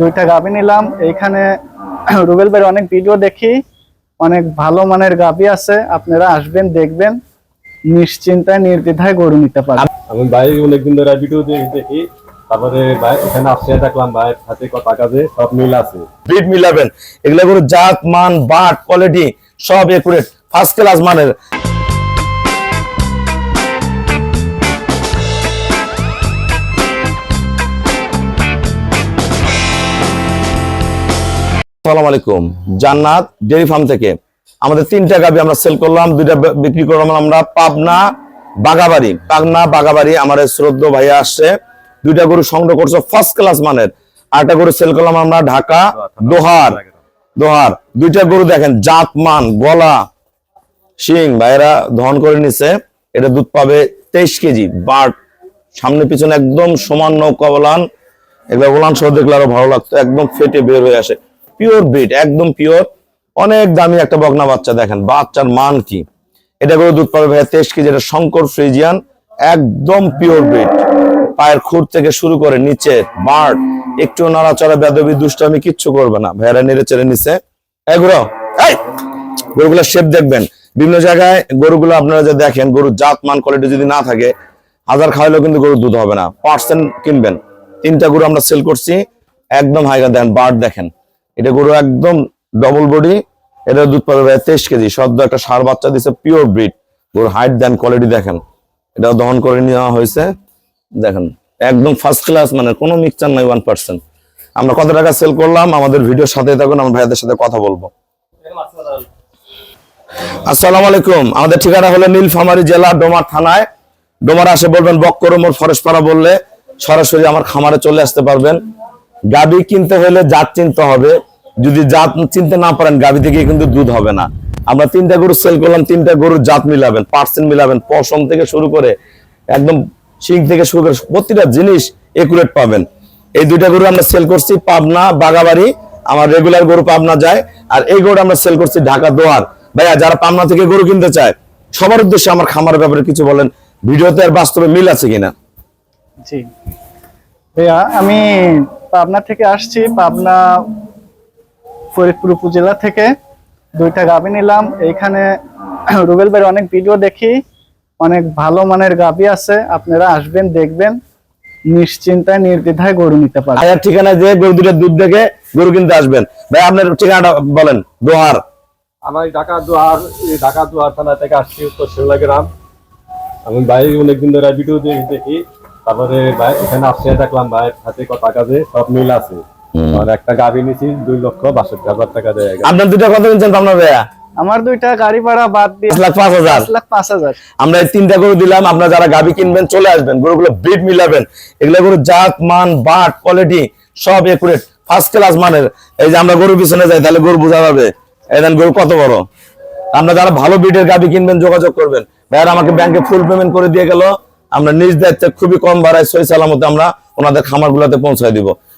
দুইটা গাভি নিলাম। এইখানে রুবেল ভাইয়ের অনেক ভিডিও দেখি। অনেক ভালো মানের গাভি আছে। আপনারা আসবেন দেখবেন। নিশ্চিন্তায় নির্দ্বিধায় গরু নিতে পারেন আমি ভাই অনেকদিন ধরে ভিডিও দেখি তারপরে ভাই এখানে আসছে দেখলাম ভাই হাতে কথা কাজে সব মিল আছে। ব্রিড মিলাবেন। এগুলো করে জাত মান বাট কোয়ালিটি সব একুরেট ফার্স্ট ক্লাস মানের। আসসালামু আলাইকুম। জান্নাত ডেয়ারি ফার্ম থেকে আমাদের তিনটা গাবি আমরা সেল করলাম, দুইটা বিক্রি করলাম আমরা পাবনা বাগাবাড়ি। পাবনা বাগাবাড়ি আমার শ্রদ্ধ ভাইয়া আসছে। দুইটা গরু সংগ্রহ করছে ফার্স্ট ক্লাস মানের। আরেকটা গরু সেল করলাম আমরা ঢাকা, দোহার। দোহার। দুইটা গরু দেখেন জাত মান গলা, শিং ভাইরা দহন করে নিছে। এটা দুধ পাবে তেইশ কেজি, বাট সামনে পিছনে একদম সমান নৌকা বলান এগুলো বলান সহ দেখলে আরও ভালো লাগতো, একদম ফেটে বের হয়ে আসে। পিওর ব্রিড একদম পিওর অনেক দামি একটা বগনা বাচ্চা দেখেন, বাচ্চার মান কি? এটা করে দুধ পাবে ভাইয়া তেইশ কেজি, এটা শঙ্কর ফ্রিজিয়ান, একদম পিওর ব্রিড পায়ের খুর থেকে শুরু করে নিচে বার্ড একটু নড়াচড়া, বেদবি, দুষ্টামি কিচ্ছু করবে না। ভাইয়ারা নেড়ে চেড়ে নিচে গরুগুলো শেপ দেখবেন। বিভিন্ন জায়গায় গরুগুলো আপনারা যে দেখেন, গরুর জাত মান কোয়ালিটি যদি না থাকে, হাজার খাওয়াইলেও কিন্তু গরুর দুধ হবে না। পার্সেন্ট কিনবেন। তিনটা গরু আমরা সেল করছি। একদম হাইগা দেখেন বার্ড দেখেন। এটা গরু একদম ডবল বডি এটা দুধ পাবে ভাই তেইশ কেজি। সদ্য একটা সার বাচ্চা দিছে পিওর ব্রিড গরুর হাইট দেন কোয়ালিটি দেখেন। এটাও দহন করে নেওয়া হয়েছে। দেখেন, একদম ফার্স্ট ক্লাস মানে কোনো মিক্সচার নাই ওয়ান পার্সেন্ট আমরা কত টাকা সেল করলাম? আমাদের ভিডিওর সাথে থাকুন, আমরা ভাইয়াদের সাথে কথা বলব। আসসালামু আলাইকুম। আমাদের ঠিকানা হলো নীলফামারী জেলা ডোমার থানায়। ডোমার আসে বলবেন বক্করমোর ফরেস্টপাড়া বললে সরাসরি আমার খামারে চলে আসতে পারবেন। গাবি কিনতে হলে জাত চিনতে হবে। যদি জাত চিনতে না পারেন গাবি থেকে কিন্তু দুধ হবে না। আমরা তিনটা গরু সেল করলাম, তিনটা গরুর জাত মিলাবেন পার্সেন্ট মিলাবেন, পশম থেকে শুরু করে একদম শিং থেকে শুরু করে প্রতিটা জিনিস একুরেট পাবেন। এই দুইটা গরু আমরা সেল করছি পাবনা, বাগাবাড়ি, আমার রেগুলার গরু পাবনা যায়। আর এই গরু আমরা সেল করছি ঢাকা দোয়ার ভাইয়া, যারা পাবনা থেকে গরু কিনতে চায়, সবার উদ্দেশ্যে আমার খামারের ব্যাপারে কিছু বলেন। ভিডিওতে আর বাস্তবে মিল আছে কিনা? জি। ভাইয়া, আমি পাবনা থেকে আসছি। পাবনা ফরিদপুর উপজেলা থেকে দুইটা গাভি নিলাম। এইখানে রুবেল ভাইয়ের অনেক ভিডিও দেখি। অনেক ভালো মানের গাভি আছে। আপনারা আসবেন দেখবেন। নিশ্চিন্তায় নির্দ্বিধায় গরু নিতে পারেন আয়ার ঠিকানায় যে গরু দুটো দুধ দেখে গরু কিনতে আসবেন। ভাই আপনার ঠিকানাটা বলেন দোহার। আমার ঢাকা দুয়ার এই ঢাকা দুয়ার থানা থেকে আসছি উত্তর শিমলা গ্রাম। আমি ভাই অনেকদিন ধরে ভিডিও দেখি তারপরে ভাই এখানে আসছে দেখলাম ভাই হাতে কথা কাজে সব মিল আছে। আর একটা গাড়ি নিছি দুই লক্ষ বাষট্টি হাজার টাকা দেয় আপনার দুটো কত কিনছেন ভাইয়া? আমার দুইটা গাড়ি ভাড়া বাদ দিয়ে লাখ পাঁচ হাজার। পাঁচ লাখ পাঁচ হাজার। আমরা এই তিনটা গরু দিলাম আপনারা যারা গাবি কিনবেন চলে আসবেন গরুগুলো ব্রিড মিলাবেন। এগুলো গরু জাত মান বাট কোয়ালিটি সব একুরেট ফার্স্ট ক্লাস মানের। এই যে আমরা গরু পিছনে যাই তাহলে গরু বোঝা যাবে গরু কত বড়। আমরা যারা ভালো ব্রিডের গাবি কিনবেন যোগাযোগ করবেন। ভাইয়ারা আমাকে ব্যাংকে ফুল পেমেন্ট করে দিয়ে গেল। আমরা নিজ দায়িত্বে খুবই কম ভাড়ায় সই সালামতে আমরা ওনাদের খামার গুলাতে পৌঁছায় দিব।